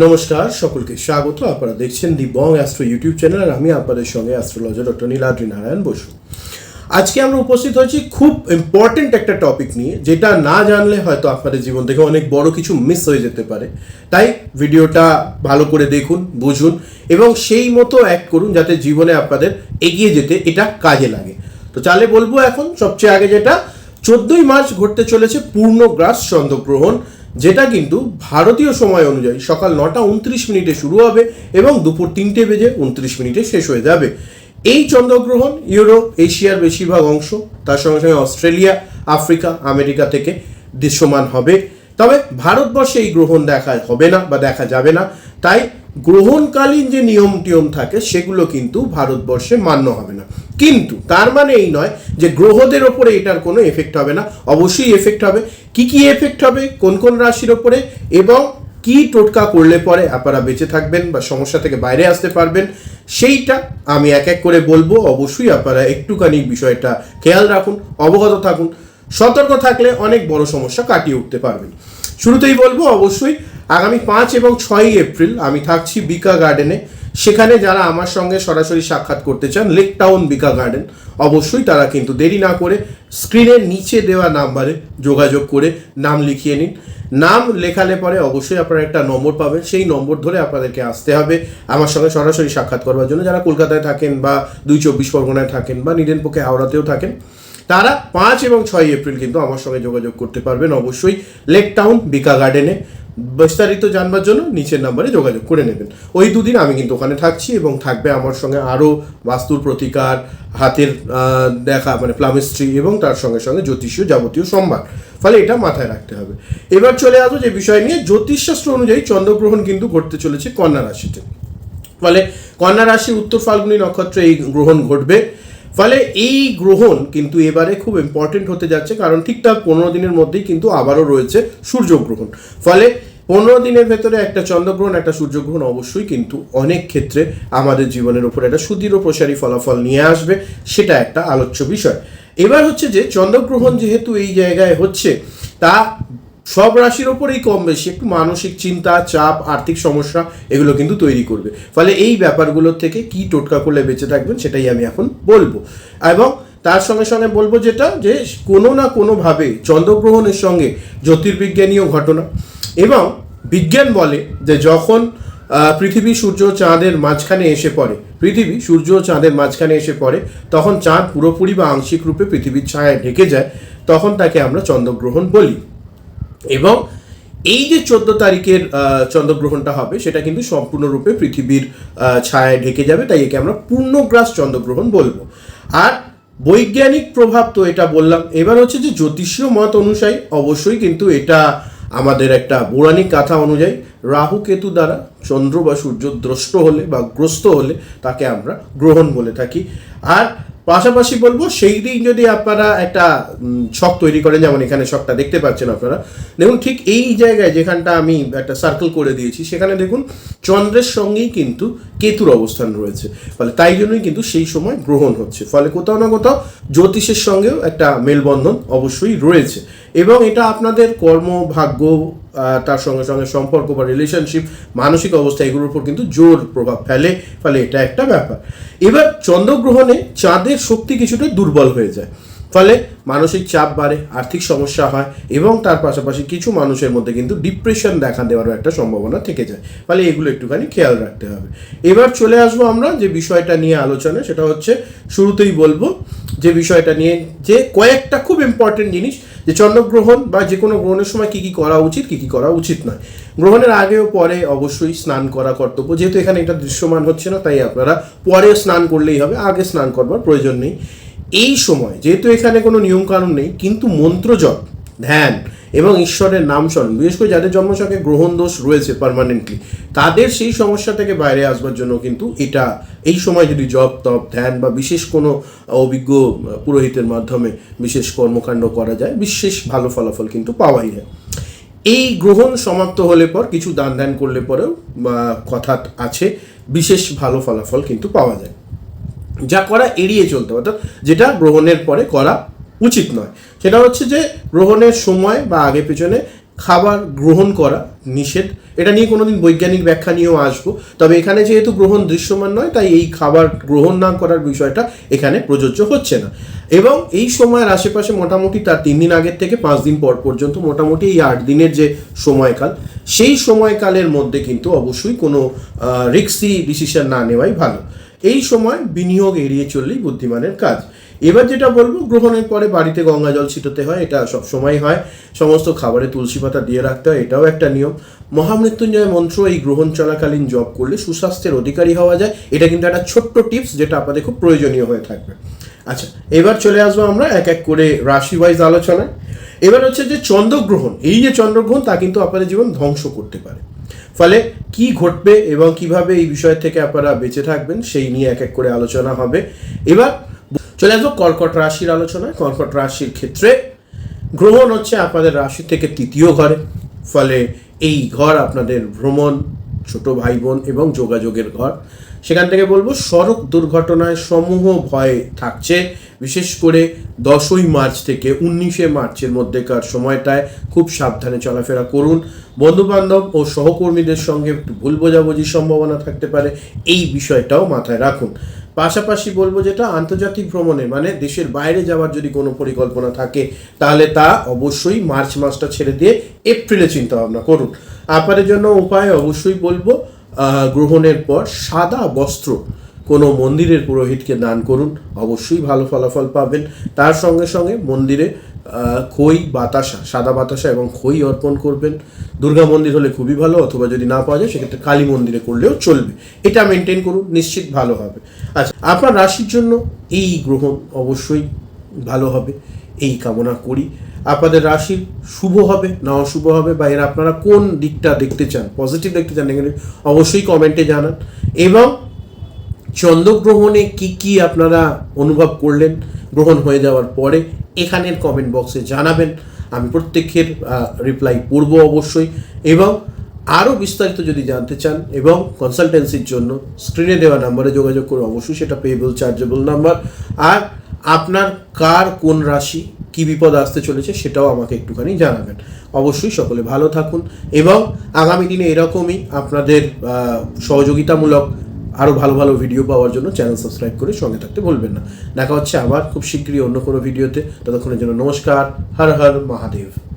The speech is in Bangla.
নমস্কার, সকলকে স্বাগত। আপনারা দেখছেন the Bong astro YouTube channel আর আমি আপনাদের সঙ্গে অ্যাস্ট্রোলজার ডক্টর নীলাদ্রি নারায়ণ বসু। আজকে আমরা উপস্থিত হয়েছি খুব ইম্পর্টেন্ট একটা টপিক নিয়ে, যেটা না জানলে হয়তো আপনাদের জীবন থেকে অনেক বড় কিছু মিস হয়ে যেতে পারে। তাই ভিডিওটা ভালো করে দেখুন, বুঝুন এবং সেই মতো অ্যাক্ট করুন যাতে জীবনে আপনাদের এগিয়ে যেতে এটা কাজে লাগে। তো চালে বলব এখন, সবচেয়ে আগে যেটা, চোদ্দই মার্চ ঘটতে চলেছে পূর্ণগ্রাস চন্দ্রগ্রহণ। যেটা কিন্তু ভারতীয় সময় অনুযায়ী সকাল নটা উনত্রিশ মিনিটে শুরু হবে এবং দুপুর তিনটে বেজে উনত্রিশ মিনিটে শেষ হয়ে যাবে। এই চন্দ্রগ্রহণ ইউরোপ, এশিয়ার বেশিরভাগ অংশ, তার সঙ্গে সঙ্গে অস্ট্রেলিয়া, আফ্রিকা, আমেরিকা থেকে দৃশ্যমান হবে। তবে ভারতবর্ষে এই গ্রহণ দেখা হবে না বা দেখা যাবে না। তাই গ্রহণকালীন যে নিয়ম টিয়ম থাকে, সেগুলো কিন্তু ভারতবর্ষে মান্য হবে না। কিন্তু তার মানে এই নয় যে গ্রহদের ওপরে এটার কোনো এফেক্ট হবে না। অবশ্যই এফেক্ট হবে। কি কি এফেক্ট হবে? কোন কোন রাশির ওপরে? এবং কি টোটকা করলে পরে আপনারা বেঁচে থাকবেন বা সমস্যা থেকে বাইরে আসতে পারবেন? সেইটা আমি এক এক করে বলব। অবশ্যই আপনারা একটুখানি বিষয়টা খেয়াল রাখুন, অবগত থাকুন। সতর্ক থাকলে অনেক বড় সমস্যা কাটিয়ে উঠতে পারবেন। শুরুতেই বলব, অবশ্যই আগামী পাঁচ এবং ছয়ই এপ্রিল আমি থাকছি বিকা গার্ডেনে। সেখানে যারা আমার সঙ্গে সরাসরি সাক্ষাৎ করতে চান লেক টাউন বিকা গার্ডেন অবশ্যই তারা কিন্তু দেরি না করে স্ক্রিনের নিচে দেওয়া নাম্বারে যোগাযোগ করে নাম লিখিয়ে নিন। নাম লেখালে পরে অবশ্যই আপনারা একটা নম্বর পাবেন। সেই নম্বর ধরে আপনাদেরকে আসতে হবে আমার সঙ্গে সরাসরি সাক্ষাৎ করবার জন্য। যারা কলকাতায় থাকেন বা দুই চব্বিশ পরগনায় থাকেন বা নিদেন পক্ষে হাওড়াতেও থাকেন, তারা পাঁচ এবং ছয় এপ্রিল কিন্তু আমার সঙ্গে যোগাযোগ করতে পারবেন অবশ্যই লেক টাউন বিকা গার্ডেনে বিস্তারিত জানবার জন্য নিচের নাম্বারে যোগাযোগ করে নেবেন। ওই দুদিন আমি কিন্তু ওখানে থাকছি এবং থাকবে আমার সঙ্গে আরও বাস্তুর প্রতিকার, হাতের দেখা মানে প্লামিস্ট্রি এবং তার সঙ্গে সঙ্গে জ্যোতিষীয় যাবতীয় সম্ভার। ফলে এটা মাথায় রাখতে হবে। এবার চলে আসব যে বিষয় নিয়ে। জ্যোতিষশাস্ত্র অনুযায়ী চন্দ্রগ্রহণ কিন্তু ঘটতে চলেছে কন্যা রাশিতে। ফলে কন্যা রাশি উত্তর ফাল্গুনী নক্ষত্রে এই গ্রহণ ঘটবে। ফলে এই গ্রহণ কিন্তু এবারে খুব ইম্পর্টেন্ট হতে যাচ্ছে, কারণ ঠিকঠাক পনেরো দিনের মধ্যেই কিন্তু আবারও রয়েছে সূর্যগ্রহণ। ফলে পনেরো দিনের ভেতরে একটা চন্দ্রগ্রহণ, একটা সূর্যগ্রহণ অবশ্যই কিন্তু অনেক ক্ষেত্রে আমাদের জীবনের উপর একটা সুদৃঢ় প্রসারী ফলাফল নিয়ে আসবে, সেটা একটা আলোচ্য বিষয়। এবার হচ্ছে যে, চন্দ্রগ্রহণ যেহেতু এই জায়গায় হচ্ছে, তা সব রাশির ওপরেই কম বেশি, একটু মানসিক চিন্তা, চাপ, আর্থিক সমস্যা, এগুলো কিন্তু তৈরি করবে। ফলে এই ব্যাপারগুলোর থেকে কি টোটকা করলে বেঁচে থাকবেন সেটাই আমি এখন বলব। এবং তার সঙ্গে সঙ্গে বলব যেটা, যে কোনো না কোনোভাবে চন্দ্রগ্রহণের সঙ্গে জ্যোতির্বিজ্ঞানীয় ঘটনা এবং বিজ্ঞান বলে যে যখন পৃথিবী সূর্য চাঁদের মাঝখানে এসে পড়ে, পৃথিবী সূর্য চাঁদের মাঝখানে এসে পড়ে, তখন চাঁদ পুরোপুরি বা আংশিক রূপে পৃথিবীর ছায়ায় ঢেকে যায়, তখন তাকে আমরা চন্দ্রগ্রহণ বলি। এবং এই যে চোদ্দ তারিখের চন্দ্রগ্রহণটা হবে, সেটা কিন্তু সম্পূর্ণরূপে পৃথিবীর ছায়ায় ঢেকে যাবে, তাই একে আমরা পূর্ণগ্রাস চন্দ্রগ্রহণ বলব। আর বৈজ্ঞানিক প্রভাব তো এটা বললাম। এবার হচ্ছে যে জ্যোতিষীয় মত অনুযায়ী অবশ্যই কিন্তু এটা আমাদের একটা পৌরাণিক কথা অনুযায়ী রাহু কেতু দ্বারা চন্দ্র বা সূর্য দ্রষ্ট হলে বা গ্রস্ত হলে তাকে আমরা গ্রহণ বলে থাকি। আর পাশাপাশি বলব, সেই দিন যদি আপনারা একটা ছক তৈরি করেন, যেমন এখানে ছকটা দেখতে পাচ্ছেন আপনারা, দেখুন ঠিক এই জায়গায় যেখানটা আমি একটা সার্কেল করে দিয়েছি, সেখানে দেখুন চন্দ্রের সঙ্গেই কিন্তু কেতুর অবস্থান রয়েছে। ফলে তাই জন্যই কিন্তু সেই সময় গ্রহণ হচ্ছে। ফলে কোথাও না কোথাও জ্যোতিষের সঙ্গেও একটা মেলবন্ধন অবশ্যই রয়েছে। এবং এটা আপনাদের কর্ম ভাগ্য তার সঙ্গে সঙ্গে সম্পর্ক বা রিলেশনশিপ মানসিক অবস্থা এগুলোর উপর কিন্তু জোর প্রভাব ফেলে, ফলে এটা একটা ব্যাপার। এবার চন্দ্রগ্রহণে চাঁদের শক্তি কিছুটা দুর্বল হয়ে যায়, ফলে মানসিক চাপ বাড়ে, আর্থিক সমস্যা হয় এবং তার পাশাপাশি কিছু মানুষের মধ্যে কিন্তু ডিপ্রেশন দেখা দেওয়ারও একটা সম্ভাবনা থেকে যায়, ফলে এগুলো একটুখানি খেয়াল রাখতে হবে। এবার চলে আসব আমরা যে বিষয়টা নিয়ে আলোচনা, সেটা হচ্ছে শুরুতেই বলব যে বিষয়টা নিয়ে যে কয়েকটা খুব ইম্পর্টেন্ট জিনিস যে চন্দ্রগ্রহণ বা যে কোনো গ্রহণের সময় কী কী করা উচিত, কী কী করা উচিত নয়। গ্রহণের আগে ও পরে অবশ্যই স্নান করা কর্তব্য। যেহেতু এখানে এটা দৃশ্যমান হচ্ছে না, তাই আপনারা পরে স্নান করলেই হবে, আগে স্নান করবার প্রয়োজন নেই। এই সময়, যেহেতু এখানে কোনো নিয়মকানুন নেই, কিন্তু মন্ত্রজপ, ধ্যান এবং ঈশ্বরের নাম স্মরণ। বিশেষ করে যাদের জন্মছকে গ্রহণ দোষ রয়েছে পার্মানেন্টলি তাদের সেই সমস্যা থেকে বাইরে আসবার জন্য কিন্তু এটা, এই সময় যদি জপ, তপ, ধ্যান বা বিশেষ কোনো অভিজ্ঞ পুরোহিতের মাধ্যমে বিশেষ কর্মকাণ্ড করা যায়, বিশেষ ভালো ফলাফল কিন্তু পাওয়াই যায় এই গ্রহণ সমাপ্ত হলে পর, কিছু দান ধ্যান করলে পরেও কথা আছে, বিশেষ ভালো ফলাফল কিন্তু পাওয়া যায়। যা করা এড়িয়ে চলতে অর্থাৎ যেটা গ্রহণের পরে করা উচিত নয়। সেটা হচ্ছে যে গ্রহণের সময় বা আগে পেছনে খাবার গ্রহণ করা নিষেধ। এটা নিয়ে কোনোদিন বৈজ্ঞানিক ব্যাখ্যা নিয়েও আসব। তবে এখানে যেহেতু গ্রহণ দৃশ্যমান নয়, তাই এই খাবার গ্রহণ না করার বিষয়টা এখানে প্রযোজ্য হচ্ছে না। এবং এই সময়ের আশেপাশে মোটামুটি তার তিন দিন আগের থেকে পাঁচ দিন পর পর্যন্ত মোটামুটি এই আট দিনের যে সময়কাল, সেই সময়কালের মধ্যে কিন্তু অবশ্যই কোনো রিক্সি ডিসিশন না নেওয়াই ভালো। এই সময় বিনিয়োগ এড়িয়ে চললেই বুদ্ধিমানের কাজ। এবার যেটা বলব, গ্রহণের পরে বাড়িতে গঙ্গা জল ছিটাতে হয়, এটা সব সময় হয়। সমস্ত খাবারে তুলসী পাতা দিয়ে রাখতে হয়, এটাও একটা নিয়ম। মহামৃত্যুঞ্জয় মন্ত্র, এই গ্রহণ চলাকালীন জপ করলে সুস্বাস্থ্যের অধিকারী হওয়া যায়। এটা কিন্তু একটা ছোট্ট টিপস যেটা আপনাদের খুব প্রয়োজনীয় হয়ে থাকবে। আচ্ছা এবার চলে আসব আমরা এক এক করে রাশি ওয়াইজ আলোচনায়। এবার হচ্ছে যে চন্দ্রগ্রহণ, এই যে চন্দ্রগ্রহণ, তা কিন্তু আপনাদের জীবন ধ্বংস করতে পারে। ফলে কি ঘটবে এবং কীভাবে এই বিষয় থেকে আপনারা বেঁচে থাকবেন, সেই নিয়ে এক এক করে আলোচনা হবে। এবার চলে আসব কর্কট রাশির আলোচনায়। কর্কট রাশির ক্ষেত্রে গ্রহণ হচ্ছে আপনাদের রাশি থেকে তৃতীয় ঘরে। ফলে এই ঘর আপনাদের ভ্রমণ, ছোট ভাই বোন এবং যোগাযোগের ঘর। সেখান থেকে বলব সড়ক দুর্ঘটনায় সমূহ ভয় থাকছে। বিশেষ করে দশই মার্চ থেকে উনিশে মার্চের মধ্যেকার সময়টায় খুব সাবধানে চলাফেরা করুন। বন্ধুবান্ধব ও সহকর্মীদের সঙ্গে একটু ভুল বোঝাবুঝির সম্ভাবনা থাকতে পারে। এই বিষয়টাও মাথায় রাখুন। পাশাপাশি বলব যেটা আন্তর্জাতিক ভ্রমণে মানে দেশের বাইরে যাওয়ার যদি কোনো পরিকল্পনা থাকে, তাহলে তা অবশ্যই মার্চ মাসটা ছেড়ে দিয়ে এপ্রিলে চিন্তা ভাবনা করুন। আপনাদের জন্য উপায় অবশ্যই বলব গ্রহণের পর সাদা বস্ত্র কোনো মন্দিরের পুরোহিতকে দান করুন। অবশ্যই ভালো ফলাফল পাবেন। তার সঙ্গে সঙ্গে মন্দিরে খই বাতাসা, সাদা বাতাসা এবং খই অর্পণ করবেন। দুর্গা মন্দির হলে খুবই ভালো, অথবা যদি না পাওয়া যায়, সেক্ষেত্রে কালী মন্দিরে করলেও চলবে। এটা মেনটেন করুন, নিশ্চিত ভালো হবে। আচ্ছা আপনার রাশির জন্য এই গ্রহণ অবশ্যই ভালো হবে। এই কামনা করি। আপনাদের রাশির শুভ হবে, না অশুভ হবে, বা এর আপনারা কোন দিকটা দেখতে চান পজিটিভ দেখতে চান নেগেটিভ অবশ্যই কমেন্টে জানান। এবং চন্দ্রগ্রহণে কি কি আপনারা অনুভব করলেন গ্রহণ হয়ে যাওয়ার পরে এখানের কমেন্ট বক্সে জানাবেন। আমি প্রত্যেকের রিপ্লাই করব অবশ্যই। এবং আরও বিস্তারিত যদি জানতে চান এবং কনসালটেন্সির জন্য স্ক্রিনে দেওয়া নাম্বারে যোগাযোগ করে অবশ্যই সেটা পেয়েবল চার্জেবল নাম্বার আর আপনার কার কোন রাশি, কি বিপদ আসতে চলেছে সেটাও আমাকে একটুখানি জানাবেন। অবশ্যই সকলে ভালো থাকুন এবং আগামী দিনে এরকমই আপনাদের সহযোগিতামূলক আরও ভালো ভালো ভিডিও পাওয়ার জন্য চ্যানেল সাবস্ক্রাইব করে সঙ্গে থাকতে ভুলবেন না। দেখা হচ্ছে আবার খুব শীঘ্রই অন্য কোনো ভিডিওতে ততক্ষণের জন্য নমস্কার, হর হর মহাদেব।